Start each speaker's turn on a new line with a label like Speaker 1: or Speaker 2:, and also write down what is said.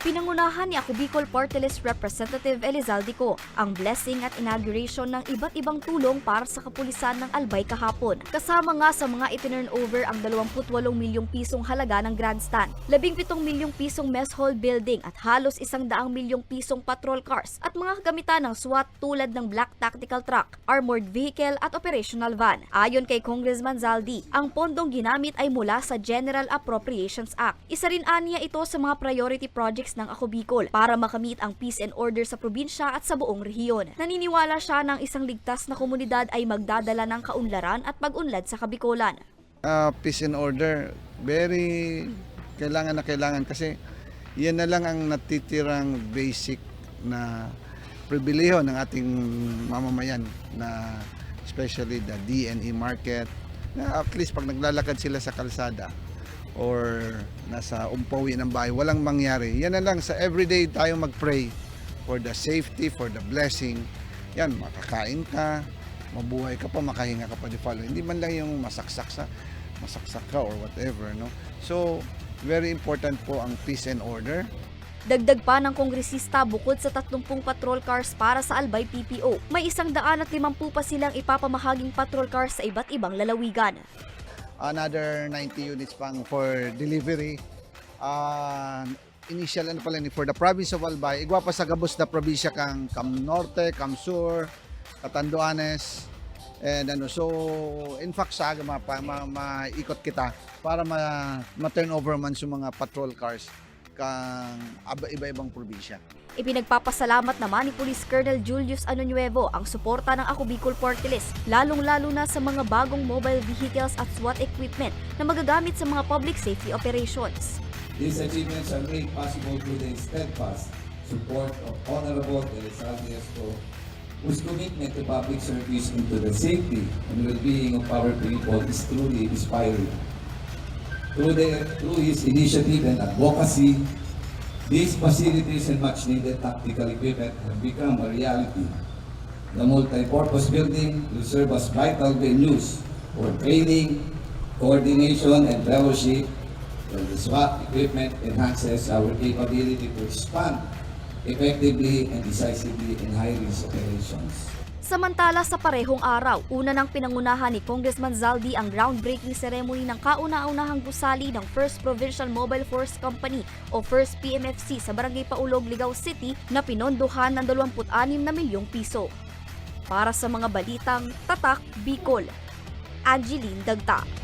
Speaker 1: Pinangunahan ni Ako Bicol Party List Representative Elizalde Co ang blessing at inauguration ng iba't ibang tulong para sa kapulisan ng Albay kahapon. Kasama nga sa mga itinurn over ang 28 milyong pisong halaga ng grandstand, 17 milyong pisong mess hall building at halos 100 milyong pisong patrol cars at mga kagamitan ng SWAT tulad ng Black Tactical Truck, Armored Vehicle at Operational Van. Ayon kay Congressman Zaldi, ang pondong ginamit ay mula sa General Appropriations Act. Isa rin aniya ito sa mga priority projects ng Ako Bicol para makamit ang peace and order sa probinsya at sa buong rehiyon. Naniniwala siya ng isang ligtas na komunidad ay magdadala ng kaunlaran at pag-unlad sa Kabikolan.
Speaker 2: Ah, peace and order, very kailangan na kailangan kasi yan na lang ang natitirang basic na pribileho ng ating mamamayan na especially the DNE market na at least pag naglalakad sila sa kalsada or nasa umpawi ng bahay, walang mangyari. Yan na lang sa everyday tayo mag-pray for the safety, for the blessing. Yan, makakain ka, mabuhay ka pa, makahinga ka pa di follow. Hindi man lang yung masaksak sa masaksak ka or whatever, no? So, very important po ang peace and order.
Speaker 1: Dagdag pa ng kongresista bukod sa 30 patrol cars para sa Albay PPO, may isang daan at limampu pa silang ipapamahaging patrol cars sa iba't ibang lalawigan.
Speaker 2: Another 90 units pang for delivery. Ah, initial ano pala ni for the province of Albay. Igwa pa sa gabos na probinsya kang Cam Norte, Cam Sur, Catanduanes, and ano so in fact sa aga mapa ma, maikot kita para ma, ma-turn over man sa mga patrol cars kang iba-ibang probinsya.
Speaker 1: Ipinagpapasalamat naman ni Police Colonel Julius Anunuevo ang suporta ng Ako Bicol Party List, lalong-lalo na sa mga bagong mobile vehicles at SWAT equipment na magagamit sa mga public safety operations.
Speaker 3: These achievements are made possible through the steadfast support of Honorable Elizalde Esco, whose commitment to public service and to the safety and well-being of our people is truly inspiring. Through, the, through his initiative and advocacy, these facilities and much-needed tactical equipment have become a reality. The multi-purpose building will serve as vital venues for training, coordination, and fellowship while the SWAT equipment enhances our capability to respond effectively and decisively in high-risk operations.
Speaker 1: Samantala sa parehong araw, una nang pinangunahan ni Congressman Zaldi ang groundbreaking ceremony ng kauna-unahang gusali ng First Provincial Mobile Force Company o First PMFC sa Barangay Paulog, Ligaw City na pinondohan ng 26 na milyong piso. Para sa mga balitang Tatak Bicol, Angeline Dagta.